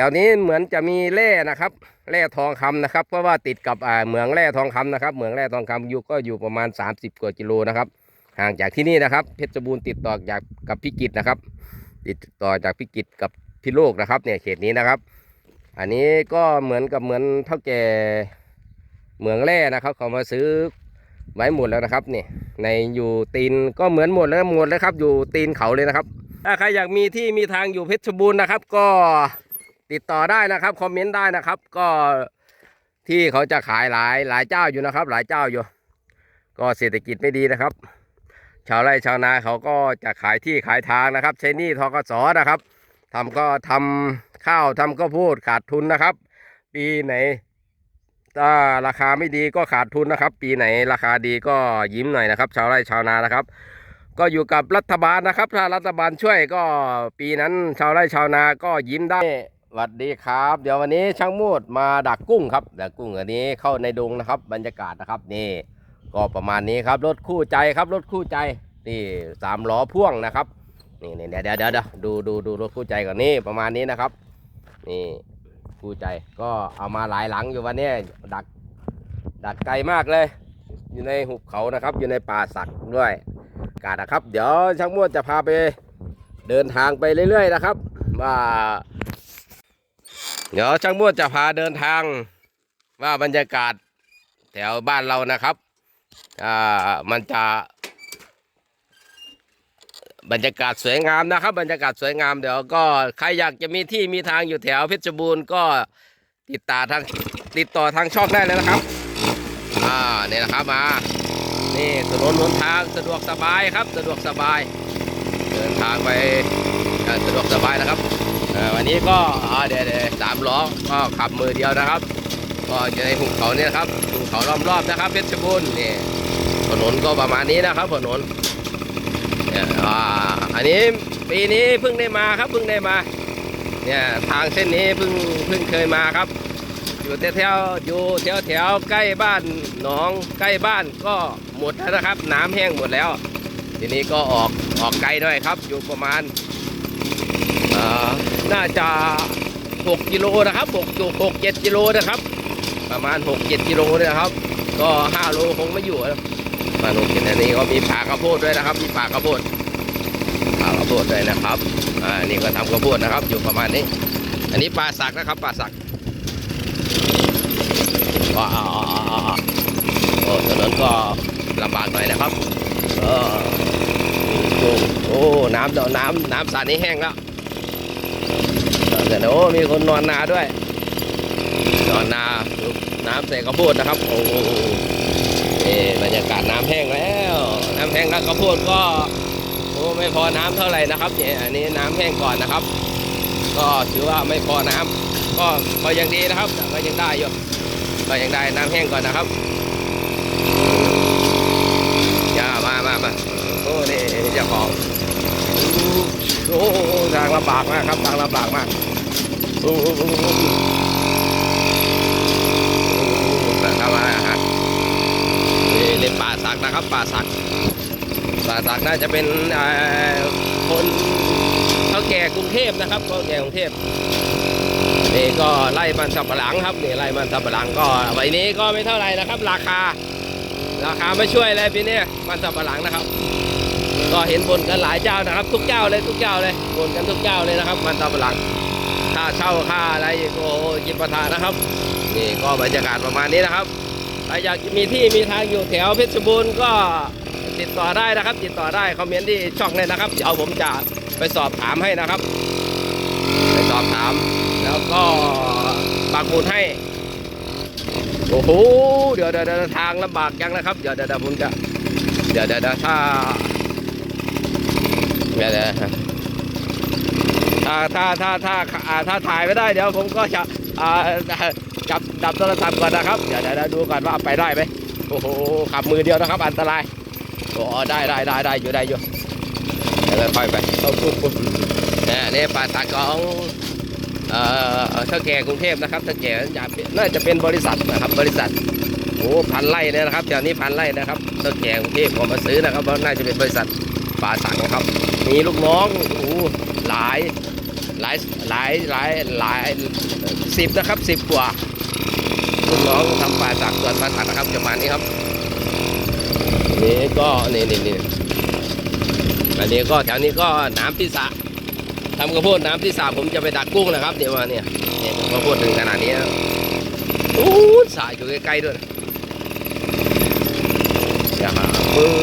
แถวนี้เหมือนจะมีแร่นะครับแร่ทองคำนะครับ เพราะว่าติดกับเหมืองแร่ทองคำนะครับเหมืองแร่ทองคำอยู่ก็อยู่ประมาณ 30กว่ากิโลนะครับห่างจากที่นี่นะครับ เพชรบูรณ์ติดต่อจากกับพิจิตรนะครับ ติดต่อจากพิจิตรกับพิโลกนะครับเนี่ยเขตนี้นะครับ อันนี้ก็เหมือนกับเหมือนเท่าแก่เหมืองแร่นะครับ เขามาซื้อไว้หมดแล้วนะครับเนี่ยในอยู่ตีนก็เหมือนหมดแล้วหมดแล้วครับ อยู่ตีนเขาเลยนะครับ ถ้าใครอยากมีที่มีทางอยู่เพชรบูรณ์นะครับ ก็ ติดต่อได้นะครับคอมเมนต์ได้นะครับ ก็ที่เขาจะขายหลายหลายเจ้าอยู่นะครับ หลายเจ้าอยู่ ก็เศรษฐกิจไม่ดีนะครับ ชาวไร่ชาวนาเขาก็จะขายที่ขายทางนะครับ ใช้หนี้ทกสนะครับทำก็ทำข้าวทำก็พูดขาดทุนนะครับ ปีไหนถ้าราคาไม่ดีก็ขาดทุนนะครับ ปีไหนราคาดีก็ยิ้มหน่อยนะครับ ชาวไร่ชาวนานะครับ ก็อยู่กับรัฐบาลนะครับ ถ้ารัฐบาลช่วยก็ปีนั้นชาวไร่ชาวนาก็ยิ้มได้ สวัสดีครับ เดี๋ยววันนี้ช่างมูดมาดักกุ้งครับดักกุ้งอันนี้เข้าในดงนะครับ บรรยากาศนะครับนี่ ก็ประมาณนี้ครับรถคู่ใจครับรถคู่ใจนี่สามล้อพ่วงนะครับนี่นี่เดี๋ยวเดี๋ยวเดี๋ยวดูดูดูรถคู่ใจก่อนนี่ประมาณนี้นะครับ นี่คู่ใจก็เอามาหลายหลังอยู่วันนี้ดักดักไกลมากเลย อยู่ในหุบเขานะครับ อยู่ในป่าสักด้วยอากาศนะครับ เดี๋ยวช่างมวดจะพาไปเดินทางไปเรื่อย ๆ นะครับ ว่า เดี๋ยวช่างมวดจะพาเดินทางว่าบรรยากาศแถวบ้านเรานะครับ อ่า มันจะ บรรยากาศสวยงามนะครับ บรรยากาศสวยงามเดี๋ยวก็ใครอยากจะมีที่มีทางอยู่แถวเพชรบูรณ์ก็ติดตาทางติดต่อทางช่องได้เลยนะครับ อ่าเนี่ยนะครับมา นี่ถนนหนทางสะดวกสบายครับ สะดวกสบาย เดินทางไปสะดวกสบายนะครับ วันนี้ก็เดี๋ยวสามล้อก็ขับมือเดียวนะครับ ก็อยู่ในหุบเขาเนี่ยครับหุบเขาล้อมรอบนะครับเพชรบูรณ์นี่ถนนก็ประมาณนี้นะครับถนนเนี่ยอันนี้ปีนี้เพิ่งได้มาครับเพิ่งได้มาเนี่ยทางเส้นนี้เพิ่งเพิ่งเคยมาครับ อยู่แถวๆอยู่แถวแถวๆใกล้บ้านหนองใกล้บ้านก็หมดแล้วนะครับ น้ำแห้งหมดแล้ว ทีนี้ก็ออกออกไกลด้วยครับ อยู่ประมาณอ่อ น่าจะ 6 กิโลนะครับ6จุ6 7กิโลนะครับ ประมาณ 6 7กิโลนะครับ ก็ 5 โลคงไม่อยู่นะมาโนกินอันนี้ก็มีป่าข้าวโพดด้วยนะครับ มีป่าข้าวโพดป่าข้าวโพดด้วยนะครับอ่านี่ก็ทำข้าวโพดนะครับ อยู่ประมาณนี้ อันนี้ป่าสักนะครับป่าสักว้าวโอ้ถนนก็ลำบากหน่อยนะครับเออโอ้โอ้น้ำเดี๋ยวน้ำน้ำสระนี้แห้งแล้ว เดี๋ยวโอ้มีคนนอนนาด้วย นอนนาน้ำใส่ข้าวโพดนะครับ โอ้โหนี่บรรยากาศน้ำแห้งแล้ว น้ำแห้งแล้วข้าวโพดก็โอ้ไม่พอน้ำเท่าไหร่นะครับเนี่ยอันนี้น้ำแห้งก่อนนะครับ ก็ถือว่าไม่พอน้ำก็ก็ยังดีนะครับก็ยังได้อยู่ก็ยังได้น้ำแห้งก่อนนะครับอย่ามามามาโอ้นี่เจ้าของโอ้ทางลำบากมากครับทางลำบากมาก โอ้โหนะครับว่าฮะเล่นป่าสักนะครับป่าสักป่าสักน่าจะเป็นคนเท่าแก่กรุงเทพนะครับเท่าแก่กรุงเทพนี่ก็ไล่มันสับปะหลังครับนี่ไล่มันสับปะหลังก็ใบนี้ก็ไม่เท่าไหร่นะครับ ราคา ราคาไม่ช่วยเลยปีนี้มันสับปะหลังนะครับ ก็เห็นบนกันหลายเจ้านะครับ ทุกเจ้าเลยทุกเจ้าเลยบนกันทุกเจ้าเลยนะครับ มันสับปะหลัง เช่าค่าอะไรโอ้โหจิปาถะนะครับ นี่ก็บรรยากาศประมาณนี้นะครับใครอยากมีที่มีทางอยู่แถวเพชรบูรณ์ก็ติดต่อได้นะครับ ติดต่อได้คอมเมนต์ที่ช่องเลยนะครับ เดี๋ยวผมจะไปสอบถามให้นะครับ ไปสอบถาม แล้วก็ปักหมุดให้โอ้โหเดี๋ยวเดี๋ยวทางลำบากยังนะครับเดี๋ยวเดี๋ยวผมจะเดี๋ยวเดี๋ยวเดี๋ยวถ้าเดี๋ยวเดี๋ยว ถ้าถ้าถ้าถ้าถ้าถ่ายไม่ได้เดี๋ยวผมก็จะจับดับโทรศัพท์ก่อนนะครับ เดี๋ยวเดี๋ยวดูก่อนว่าไปได้ไหมโอ้โหขับมือเดียวนะครับ อันตรายโอ้ได้ได้ได้ได้อยู่ได้อยู่เดี๋ยวค่อยไปเอาปุ๊บปุ๊บเนี่ยนี่ป่าสักของเอ่อเท่าแก่กรุงเทพนะครับเท่าแก่จะน่าจะเป็นบริษัทนะครับบริษัทโอ้พันไร่เลยนะครับแถวนี้พันไร่นะครับเท่าแก่กรุงเทพผมมาซื้อนะครับเพราะน่าจะเป็นบริษัทป่าสักนะครับ มีลูกน้องโอ้หลาย หลายหลายหลายหลายสิบนะครับสิบกว่าลูกน้องทำป่าสักสวนป่าสักนะครับประมาณนี้ครับนี่ก็นี่นี่นี่อันนี้ก็แถวนี้ก็น้ำพิสระทำกระโพดน้ำพิสระผมจะไปดักกุ้งนะครับเดี๋ยวมาเนี่ยเนี่ยกระโพดถึงขนาดนี้นะโอ้สระอยู่ใกล้ๆด้วยอย่าหามือ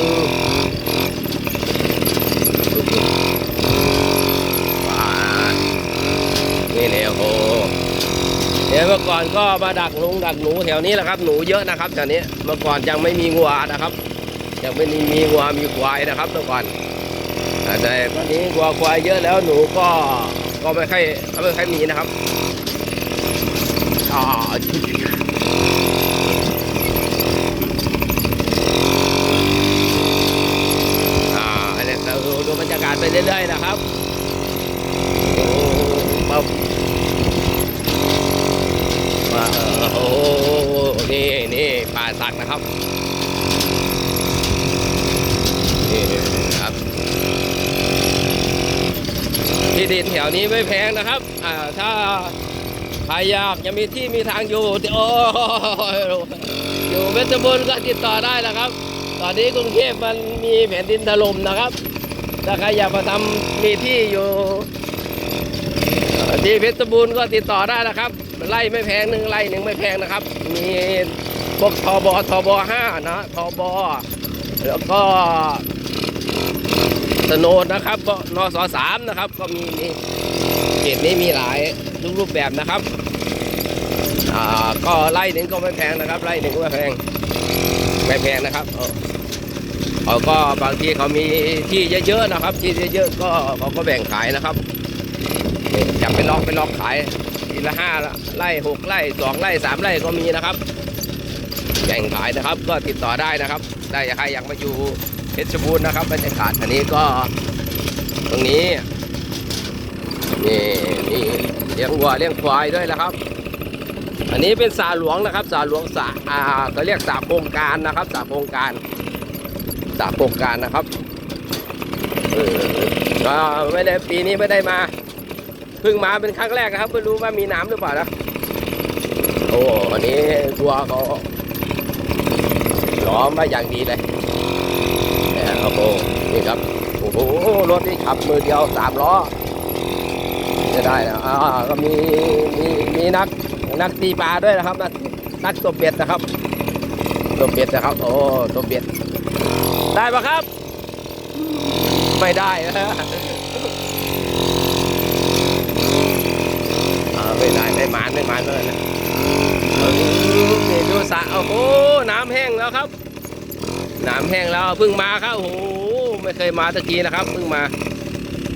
ว้า นี่เนี่ยโอ้โหเดี๋ยวเมื่อก่อนก็มาดักลุงดักหนูแถวนี้แหละครับหนูเยอะนะครับแถวนี้เมื่อก่อนยังไม่มีงัวนะครับยังไม่มีมีงัวมีควายนะครับเมื่อก่อนแต่ตอนนี้งัวควายเยอะแล้วหนูก็ก็ไม่ค่อยไม่ค่อยมีนะครับอ่าอ่าเนี่ยเราดูบรรยากาศไปเรื่อยๆนะครับ โอ้มามาเออโอ้ นี่นี่ป่าสักนะครับนี่ครับ ที่ดินแถวนี้ไม่แพงนะครับ อ่าถ้าใครอยากจะมีที่มีทางอยู่โอ้ยอยู่เพชรบูรณ์ก็ติดต่อได้นะครับ ตอนนี้กรุงเทพมันมีแผ่นดินถล่มนะครับถ้าใครอยากมาทำมีที่อยู่ที่เพชรบูรณ์ก็ติดต่อได้นะครับไล่ไม่แพงหนึ่งไล่หนึ่งไม่แพงนะครับ มีพวกทบทบห้านะทบแล้วก็สโนดนะครับก็นสสามนะครับ ก็มีมีเขตนี้มีหลายรูปแบบนะครับอ่าก็ไล่หนึ่งก็ไม่แพงนะครับไล่หนึ่งก็ไม่แพงไม่แพงนะครับเออเขาก็บางทีเขามีที่เยอะๆนะครับ ที่เยอะๆก็เขาก็แบ่งขายนะครับจับไปลอกไปลอกขาย ทีละห้าไร่หกไร่สองไร่สามไร่ก็มีนะครับแบ่งขายนะครับ ก็ติดต่อได้นะครับ ได้ใครอยากมาอยู่เพชรบูรณ์นะครับบรรยากาศอันนี้ก็ ตรงนี้นี่นี่เลี้ยงวัวเลี้ยงควายด้วยนะครับ อันนี้เป็นสาหลวงนะครับ สาหลวงสาอ่าก็เรียกสาโครงการนะครับ สาโครงการสาโครงการนะครับเออก็ไม่ได้ปีนี้ไม่ได้มา เพิ่งมาเป็นครั้งแรกนะครับ ไม่รู้ว่ามีน้ำหรือเปล่านะโอ้อันนี้ตัวเขาล้อมมาอย่างดีเลยเนี่ยโอ้โหนี่ครับโอ้โหรถนี่ขับมือเดียวสามล้อจะได้นะอ่าก็มีมีมีนักนักตีปลาด้วยนะครับ นักนักตบเบ็ดนะครับตบเบ็ดนะครับ โอ้ตบเบ็ดได้ปะครับ ไม่ได้นะ เออไม่ได้ไม่มานไม่มานเลยนะนี่ดูสระโอ้โหน้ำแห้งแล้วครับ น้ำแห้งแล้วเพิ่งมาครับโอ้โหไม่เคยมาตะกี้นะครับเพิ่งมา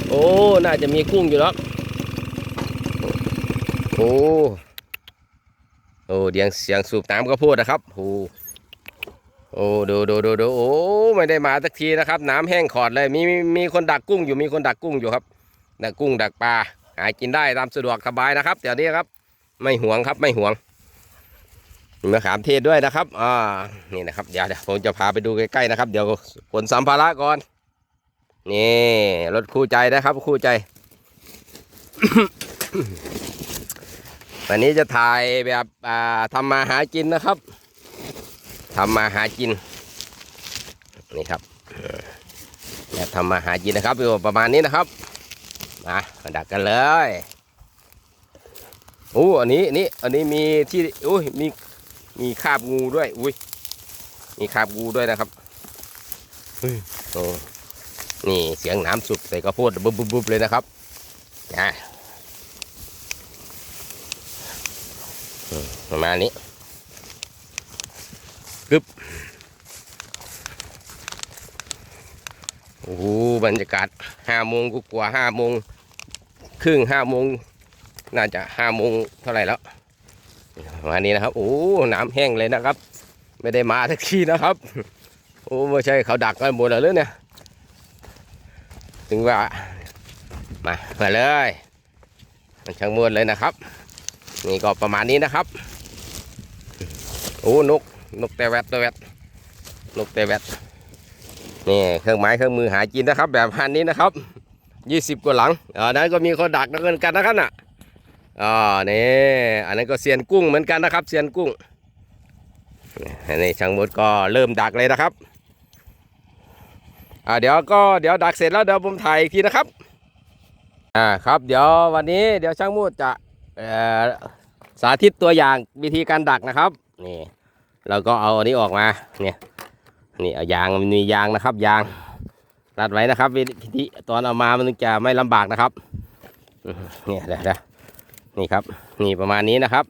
โอ้น่าจะมีกุ้งอยู่แล้วโอ้โอ้เดียงเสียงสูบน้ำก็พูดนะครับโอ้โอ้ดูดูดูดูโอ้ไม่ได้มาตะทีนะครับ น้ำแห้งขอดเลยมีมีมีคนดักกุ้งอยู่มีคนดักกุ้งอยู่ครับดักกุ้งดักปลาหากินได้ตามสะดวกสบายนะครับเดี๋ยวนี้ครับ ไม่ห่วงครับไม่ห่วงมีมะขามเทศด้วยนะครับ อ่า นี่นะครับ เดี๋ยวเดี๋ยวผมจะพาไปดูใกล้ๆนะครับ เดี๋ยวขนสัมภาระก่อน นี่รถคู่ใจนะครับ คู่ใจ วันนี้จะถ่ายแบบ อ่าทำมาหากินนะครับทำมาหากิน นี่ครับแบบทำมาหากินนะครับอยู่ประมาณนี้นะครับ มามาดักกันเลย โอ้อันนี้นี่อันนี้มีที่อุ้ยมีมีคาบงูด้วยอุ้ยมีคาบงูด้วยนะครับเฮ้ยโอ้นี่เสียงน้ำสุบใส่กระโพดบุบบุบบุบเลยนะครับนะอืมประมาณนี้กึบโอ้บรรยากาศห้าโมงกว่าห้าโมงครึ่งห้าโมง น่าจะห้าโมงเท่าไหร่แล้วมานี้นะครับ โอ้น้ำแห้งเลยนะครับ ไม่ได้มาทักทีนะครับ โอ้ไม่ใช่เขาดักกันหมดแล้วหรือเนี่ย ถึงว่า มามาเลย มันช่างมวนเลยนะครับ นี่ก็ประมาณนี้นะครับ โอ้นกนกแต่แวดแต่แวดนกแต่แวดนี่เครื่องไม้เครื่องมือหากินนะครับ แบบพันนี้นะครับยี่สิบกว่าหลังอ่านั้นก็มีคนดักนักเงินกันนะครับน่ะ อ่านี่อันนั้นก็เซียนกุ้งเหมือนกันนะครับเซียนกุ้งอันนี้ช่างมดก็เริ่มดักเลยนะครับอ่าเดี๋ยวก็เดี๋ยวดักเสร็จแล้วเดี๋ยวผมถ่ายอีกทีนะครับอ่าครับเดี๋ยววันนี้เดี๋ยวช่างมูดจะสาธิตตัวอย่างวิธีการดักนะครับนี่เราก็เอาอันนี้ออกมาเนี่ยนี่เอายางมันมียางนะครับ ยางรัดไว้นะครับวิธีตอนเอามามันจะไม่ลำบากนะครับเนี่ยเดี๋ยว นี่ครับ นี่ประมาณนี้นะครับ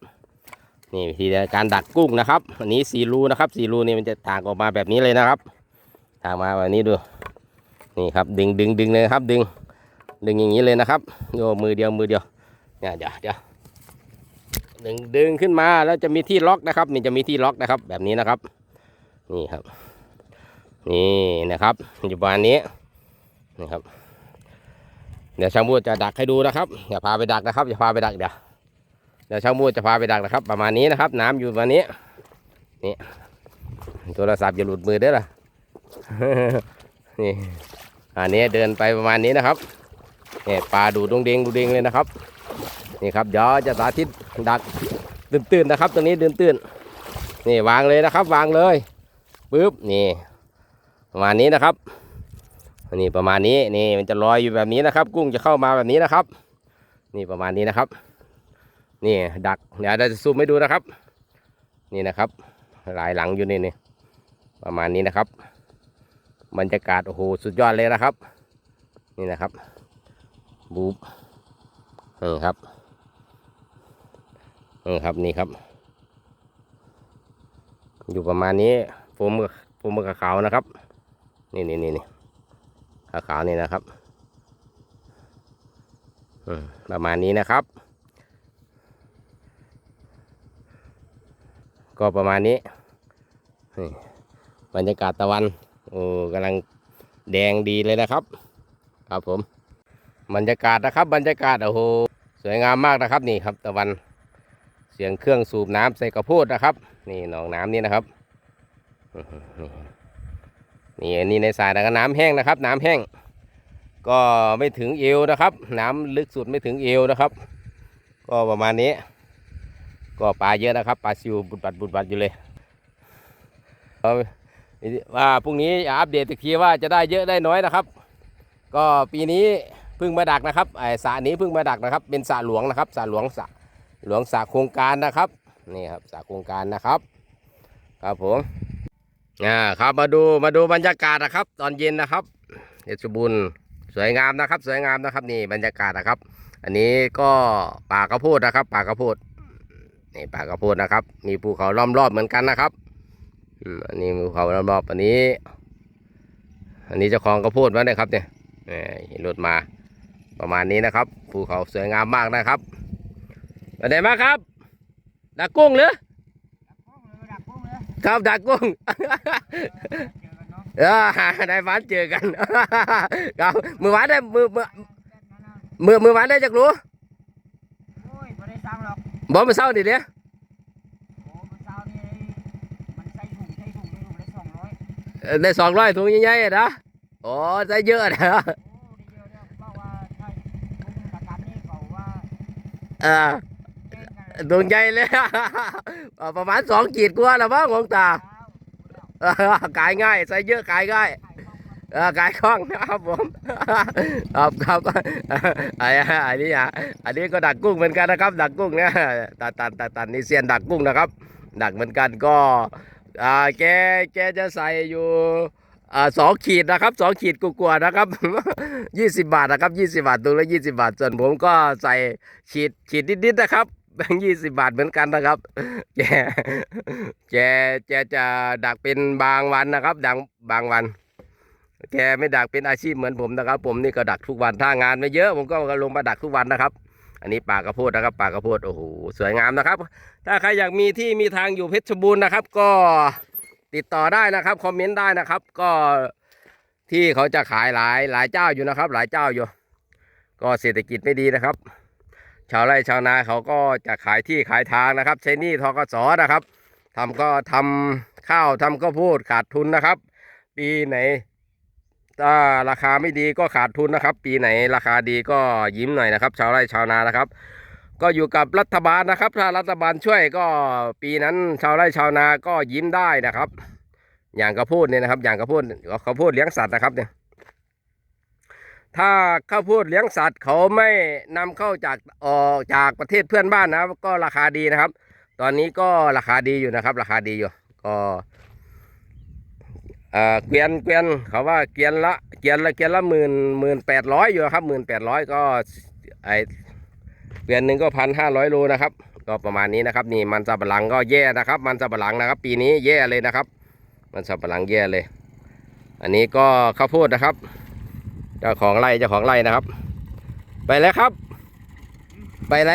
นี่วิธีการดักกุ้งนะครับอันนี้สีรูนะครับสีรูนี่มันจะถากออกมาแบบนี้เลยนะครับถากมาแบบนี้ดู นี่ครับดึงดึงดึงเลยครับ ดึง ดึงอย่างนี้เลยนะครับโยมือเดียวมือเดียวเนี่ยเดี๋ยวเดี๋ยวดึงดึงขึ้นมาแล้วจะมีที่ล็อกนะครับนี่จะมีที่ล็อกนะครับ แบบนี้นะครับ นี่ครับ นี่นะครับอยู่ประมาณนี้นะครับ เดี๋ยวช่างมูดจะดักให้ดูนะครับอย่าพาไปดักนะครับอย่าพาไปดักเดี๋ยวเดี๋ยวช่างมูดจะพาไปดักนะครับ ประมาณนี้นะครับ น้ำอยู่ประมาณนี้นี่โทรศัพท์อย่าหลุดมือเด้อล่ะนี่อันนี้เดินไปประมาณนี้นะครับนี่ปลาดูดงเด้งดูเด้งเลยนะครับนี่ครับเดี๋ยวจะสาธิตดักตื่นๆนะครับตรงนี้ตื่นๆนี่วางเลยนะครับ วางเลยปึ๊บนี่ประมาณนี้นะครับ นี่ประมาณนี้นี่มันจะลอยอยู่แบบนี้นะครับ กุ้งจะเข้ามาแบบนี้นะครับ นี่ประมาณนี้นะครับ นี่ดักเดี๋ยวเราจะซูมให้ดูนะครับ นี่นะครับ หลายหลังอยู่นี่นี่ประมาณนี้นะครับบรรยากาศโอ้โหสุดยอดเลยนะครับ นี่นะครับบูบนี่ครับนี่ครับนี่ครับ อยู่ประมาณนี้โฟมกับโฟมกับขาวนะครับ นี่นี่นี่นี่ ขาวขาวๆนี่นะครับประมาณนี้นะครับ ก็ประมาณนี้บรรยากาศตะวันโอ้กำลังแดงดีเลยนะครับ ครับผมบรรยากาศนะครับ บรรยากาศโอ้โหสวยงามมากนะครับนี่ครับ ตะวันเสียงเครื่องสูบน้ำใส่กระโพดนะครับ นี่หนองน้ำนี่นะครับ นี่อันนี้ในสายแล้วก็น้ำแห้งนะครับ น้ำแห้ง ก็ไม่ถึงเอวนะครับ น้ำลึกสุดไม่ถึงเอวนะครับ ก็ประมาณนี้ ก็ปลาเยอะนะครับปลาซิวบุดบัดบุดบัดอยู่เลยว่าพรุ่งนี้อัปเดตอีกทีว่าจะได้เยอะได้น้อยนะครับ ก็ปีนี้เพิ่งมาดักนะครับไอ้สระนี้เพิ่งมาดักนะครับ เป็นสระหลวงนะครับสระหลวงสระหลวงสระโครงการนะครับนี่ครับสระโครงการนะครับ ครับผม อ่าครับมาดูมาดูบรรยากาศนะครับ ตอนเย็นนะครับเพชบูรณ์สวยงามนะครับ สวยงามนะครับนี่บรรยากาศนะครับ อันนี้ก็ป่ากระโพดนะครับ ป่ากระโพดนี่ป่ากระโพดนะครับ มีภูเขาล้อมรอบเหมือนกันนะครับอันนี้ภูเขาล้อมรอบอันนี้ อันนี้เจ้าของกระโพดมาเนี่ยครับเนี่ยเอ่ห็นรถมาประมาณนี้นะครับ ภูเขาสวยงามมากนะครับไปไหนมาครับดักกุ้งหรือครับดักกุ้งเออได้ฝันเจอกันครับมือ ยบ่ได้สั่งหรอกบอกมาเศร้าดิเดียโอ้มันเช้านี่มันใส่ถุงใส่ถุงใส่ถุงได้สองใหญ่ๆนะโดนะโอ้ได้เยอะเนี่ยบอกว่าใช่ถุงประกันนี่เขาว่าเออแจ้งกันถุงใหญ่เลยประมาณสองขีดกว่าแล้วมั้งของตาขายง่ายใส่เยอะขายง่ายขายคล่องนะครับผมครับครับไอ้อันนี้อะอันนี้ก็ดักกุ้งเหมือนกันนะครับ ดักกุ้งเนี่ยตัดตัดตัดตัดนี่เซียนดักกุ้งนะครับ ดักเหมือนกันก็อ่าแกแกจะใส่อยู่สองขีดนะครับสองขีดกลัวๆนะครับยี่สิบบาทนะครับยี่สิบาทตัวละยี่สิบาทส่วนผมก็ใส่ขีดขีดนิดๆนะครับ บงยี่สิบาทเหมือนกันนะครับ แก แกแกจะดักเป็นบางวันนะครับ ดังบางวัน แกไม่ดักเป็นอาชีพเหมือนผมนะครับ ผมนี่ก็ดักทุกวัน ถ้างานไม่เยอะ ผมก็ลงมาดักทุกวันนะครับอันนี้ป่ากระโพดนะครับป่ากระโพดโอ้โหสวยงามนะครับ ถ้าใครอยากมีที่มีทางอยู่เพชรบูรณ์นะครับ ก็ติดต่อได้นะครับคอมเมนต์ได้นะครับ ก็ที่เขาจะขายหลายหลายเจ้าอยู่นะครับ หลายเจ้าอยู่ ก็เศรษฐกิจไม่ดีนะครับ ชาวไร่ชาวนาเขาก็จะขายที่ขายทางนะครับ ใช้หนี้ทกสนะครับทำก็ทำข้าวทำข้าวโพดขาดทุนนะครับ ปีไหนถ้าราคาไม่ดีก็ขาดทุนนะครับ ปีไหนราคาดีก็ยิ้มหน่อยนะครับ ชาวไร่ชาวนานะครับ ก็อยู่กับรัฐบาลนะครับ ถ้ารัฐบาลช่วยก็ปีนั้นชาวไร่ชาวนาก็ยิ้มได้นะครับ อย่างกระพูดเนี่ยนะครับ อย่างกระพูดเขาพูดเลี้ยงสัตว์นะครับเนี่ย ถ้าข้าวโพดเลี้ยงสัตว์เขาไม่นำเข้าจากออกจากประเทศเพื่อนบ้านนะครับก็ราคาดีนะครับ ตอนนี้ก็ราคาดีอยู่นะครับ ราคาดีอยู่ก็เออเกวียนเกวียนเขาว่าเกวียนละเกวียนละเกวียนละหมื่นหมื่นแปดร้อยอยู่ครับหมื่นแปดร้อยก็ไอเกวียนหนึ่งก็พันห้าร้อยโลนะครับ ก็ประมาณนี้นะครับ นี่มันสับปะหลังก็แย่นะครับ มันสับปะหลังนะครับ ปีนี้แย่เลยนะครับ มันสับปะหลังแย่เลย อันนี้ก็ข้าวโพดนะครับ เจ้าของไร่เจ้าของไร่นะครับ ไปแล้วครับ ไปไหน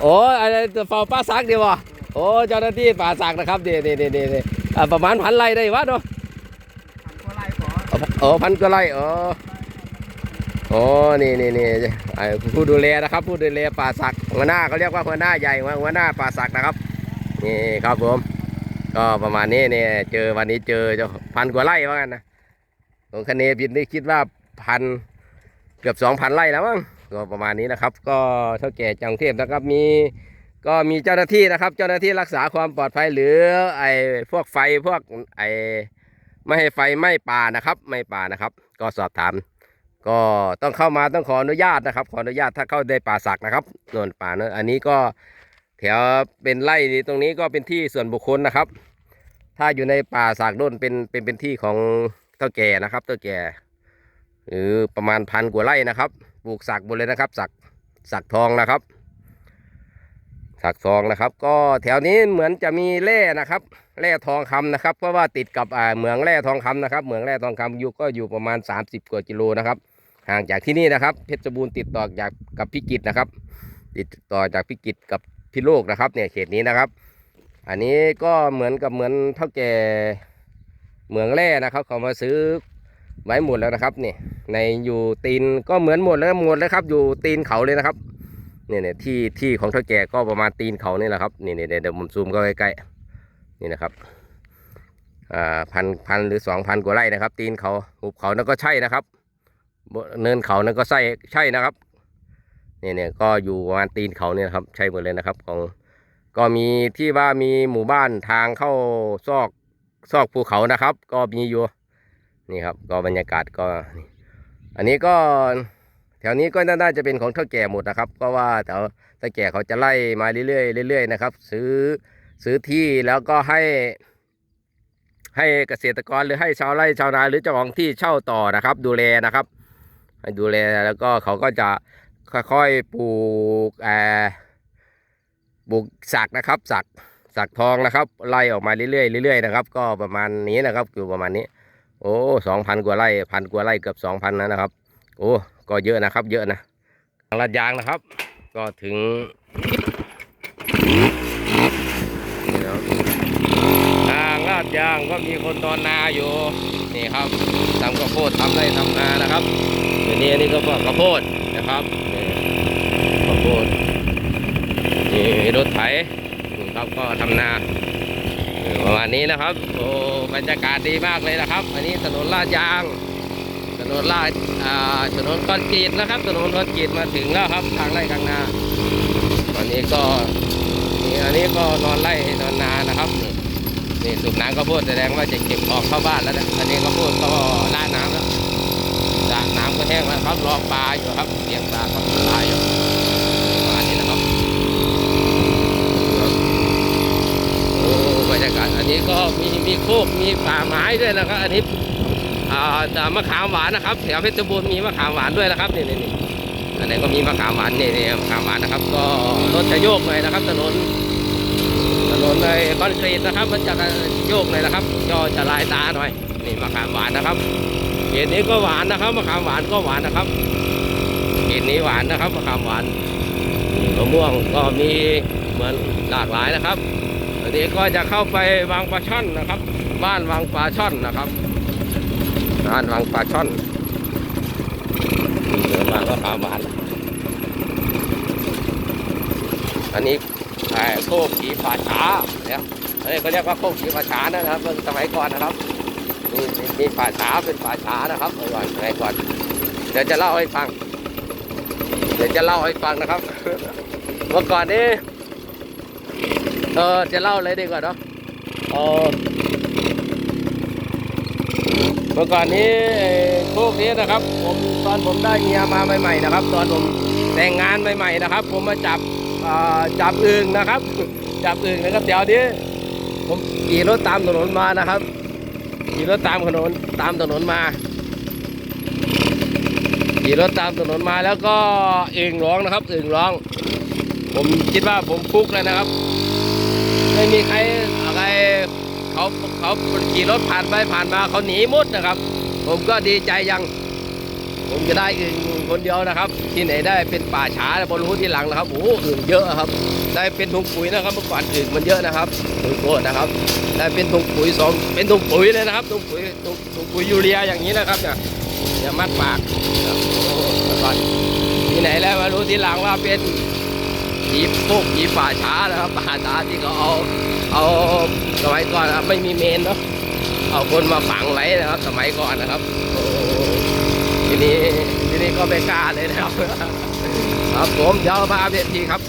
โอ้อะไรจะเฝ้าป้าซักดีวะโอ้เจ้าหน้าที่ป่าซักนะครับเดี๋ยวเดี๋ยวเดี๋ยวเดี๋ยวอ่าประมาณพันไร่ได้วะเนาะพันกว่าไร่ขอโอ้พันกว่าไร่โอ้โอ้นี่นี่นี่ไอ้ผู้ดูแลนะครับ ผู้ดูแลป่าสักหัวหน้าเขาเรียกว่าหัวหน้าใหญ่หัวหน้าป่าสักนะครับ นี่ครับผม ก็ประมาณนี้เนี่ยเจอวันนี้เจอเจ้าพันกว่าไร่ว่ากันนะ ของคะเนบินนี่คิดว่าพันเกือบสองพันไร่แล้วมั้งก็ประมาณนี้นะครับ ก็เท่าแก่จังเทพนะครับมีก็มีเจ้าหน้าที่นะครับ เจ้าหน้าที่รักษาความปลอดภัยหรือไอ้พวกไฟพวกไอ้ไม่ให้ไฟไหม้ป่านะครับไม่ป่านะครับ ก็สอบถาม ก็ต้องเข้ามาต้องขออนุญาตนะครับ ขออนุญาตถ้าเข้าได้ป่าสักนะครับนวนป่านะอันนี้ก็แถวเป็นไร่ตรงนี้ก็เป็นที่ส่วนบุคคลนะครับ ถ้าอยู่ในป่าสากด้นเป็นเป็นเป็นที่ของ เท่าแก่นะครับเท่าแก่หรือประมาณพันกว่าไร่นะครับปลูกสักหมดเลยนะครับสักสักทองนะครับ สักทองนะครับ ก็แถวนี้เหมือนจะมีแร่นะครับแร่ทองคำนะครับ เพราะว่าติดกับเหมืองแร่ทองคำนะครับเหมืองแร่ทองคำอยู่ก็อยู่ประมาณ 30 กว่ากิโลนะครับห่างจากที่นี่นะครับ เพชรบูรณ์ติดต่อจากกับพิจิตนะครับ ติดต่อจากพิจิตกับพิโลกนะครับเนี่ยเขตนี้นะครับ อันนี้ก็เหมือนกับเหมือนเท่าแก่ เหมืองแร่นะครับ เขามาซื้อไว้หมดแล้วนะครับนี่ในอยู่ตีนก็เหมือนหมดแล้วหมดแล้วครับ อยู่ตีนเขาเลยนะครับเนี่ยเนี่ยที่ที่ของเท่าแก่ก็ประมาณตีนเขานี่แหละครับนี่เนี่ยเดี๋ยวผมซูมเข้าใกล้ๆนี่นะครับอ่าพันพันหรือสองพันกว่าไร่นะครับ ตีนเขาหุบเขานั่นก็ใช่นะครับเนินเขานั่นก็ใช่ใช่นะครับเนี่ยเนี่ยก็อยู่ประมาณตีนเขาเนี่ยครับใช่หมดเลยนะครับของก็มีที่ว่ามีหมู่บ้านทางเข้าซอก ซอกภูเขานะครับ ก็มีอยู่นี่ครับ ก็บรรยากาศก็ อันนี้ก็แถวนี้ก็น่าจะเป็นของเท่าแก่หมดนะครับ ก็ว่าแถวเท่าแก่เขาจะไล่มาเรื่อยๆเรื่อยๆนะครับ ซื้อซื้อที่แล้วก็ให้ ให้เกษตรกรหรือให้ชาวไร่ชาวนาหรือเจ้าของที่เช่าต่อนะครับ ดูแลนะครับ ให้ดูแลแล้วก็เขาก็จะค่อยๆปลูกแออบุกสักนะครับสัก สักทองนะครับ ไล่ออกมาเรื่อยๆเรื่อยๆนะครับ ก็ประมาณนี้นะครับอยู่ประมาณนี้ โอ้สองพันกว่าไร่พันกว่าไร่เกือบสองพันนะครับ โอ้ก็เยอะนะครับ เยอะนะทางลาดยางนะครับ ก็ถึงทางลาดยางก็มีคนนอนนาอยู่นี่ครับทำข้าวโพดทำไรทำนานะครับเดี๋ยวนี้อันนี้ก็ปลูกข้าวโพดนะครับนี่ข้าวโพดนี่รถไถ นี่ครับ ก็ทำนาประมาณนี้นะครับ โอ้บรรยากาศดีมากเลยนะครับ อันนี้ถนนลาดยาง ถนนลาดอ่าถนนคอนกรีตนะครับ ถนนคอนกรีตมาถึงแล้วครับ ทางไร่ทางนา ตอนนี้ก็นี่อันนี้ก็นอนไร่นอนนานะครับนี่นี่สูบน้ำก็พูดแสดงว่าจะเก็บออกเข้าบ้านแล้วนะอันนี้ก็พูดก็ล่าน้ำแล้วสระน้ำก็แห้งแล้วครับรอปลาอยู่ครับเลี้ยงปลาครับปลาอยู่ประมาณนี้นะครับ โอ้บรรยา กาศอันนี้ก็มีมีโคกมีป่าไม้ด้วยนะครับ อันนี้อ่าแต่มะขามหวานนะครับแถวเพชรบูรณ์มีมะขามหวานด้วยนะครับนี่นี่นี่อันนี้ก็มีมะขามหวานนี่นี่มะขามหวานนะครับ ก็รถจะโยกหน่อยนะครับ ถนนถนนในคอนกรีตนะครับ มันจะโยกหน่อยนะครับก็จะลายตาหน่อยนี่มะขามหวานนะครับเกณฑ์นี้ก็หวานนะครับมะขามหวานก็หวานนะครับเกณฑ์นี้หวานนะครับมะขามหวานมะม่วงก็มีเหมือนหลากหลายนะครับ อันนี้ก็จะเข้าไปวางปลาช่อนนะครับ บ้านวางปลาช่อนนะครับบ้านวางปลาช่อนเดินมาก็ปลาหวานอันนี้โคกผีป่าช้าเนี่ยอันนี้เขาเรียกว่าโคกผีป่าช้านะครับเมื่อสมัยก่อนนะครับมีมีมีมีป่าช้าเป็นป่าช้านะครับเมื่อก่อนสมัยก่อนเดี๋ยวจะเล่าให้ฟัง เดี๋ยวจะเล่าให้ฟังนะครับ เมื่อก่อนนี้ เออจะเล่าเลยดีกว่าเนาะเออเมื่อก่อนนี้พวกนี้นะครับ ผมตอนผมได้เมียมาใหม่ ๆ นะครับ ตอนผมแต่งงานใหม่ๆนะครับ ผมมาจับจับอึ่งนะครับ จับอึ่งนะครับเดี๋ยวนี้ผมขี่รถตามถนนมานะครับขี่รถตามถนนตามถนนมาขี่รถตามถนนมาแล้วก็อึ่งร้องนะครับอึ่งร้อง ผมคิดว่าผมฟุกเลยนะครับ ไม่มีใครอะไรเขาเขาขี่รถผ่านไปผ่านมาเขาหนีหมดนะครับ ผมก็ดีใจยัง ผมจะได้อึ่งคนเดียวนะครับ ที่ไหนได้เป็นป่าช้าบนรู้ที่หลังนะครับโอ้อึ่งเยอะครับ ได้เป็นถุงปุ๋ยนะครับเมื่อก่อนอึ่งมันเยอะนะครับถุงโคตรนะครับได้เป็นถุงปุ๋ยสองเป็นถุงปุ๋ยเลยนะครับถุงปุ๋ยถุงถุงปุ๋ยยูเรียอย่างนี้นะครับเนี่ยอย่ามัดปากโอ้ก่อนที่ไหนแล้วมารู้ทีหลังว่าเป็น ผีพวกผีป่าช้านะครับป่าช้าที่เขาเอาเอาสมัยก่อนนะครับไม่มีเมนเนาะเอาคนมาฝังไว้นะครับ สมัยก่อนนะครับทีนี้ทีนี้ก็ไม่กล้าเลยนะครับ ครับผมเดี๋ยวมาเพียทีครับ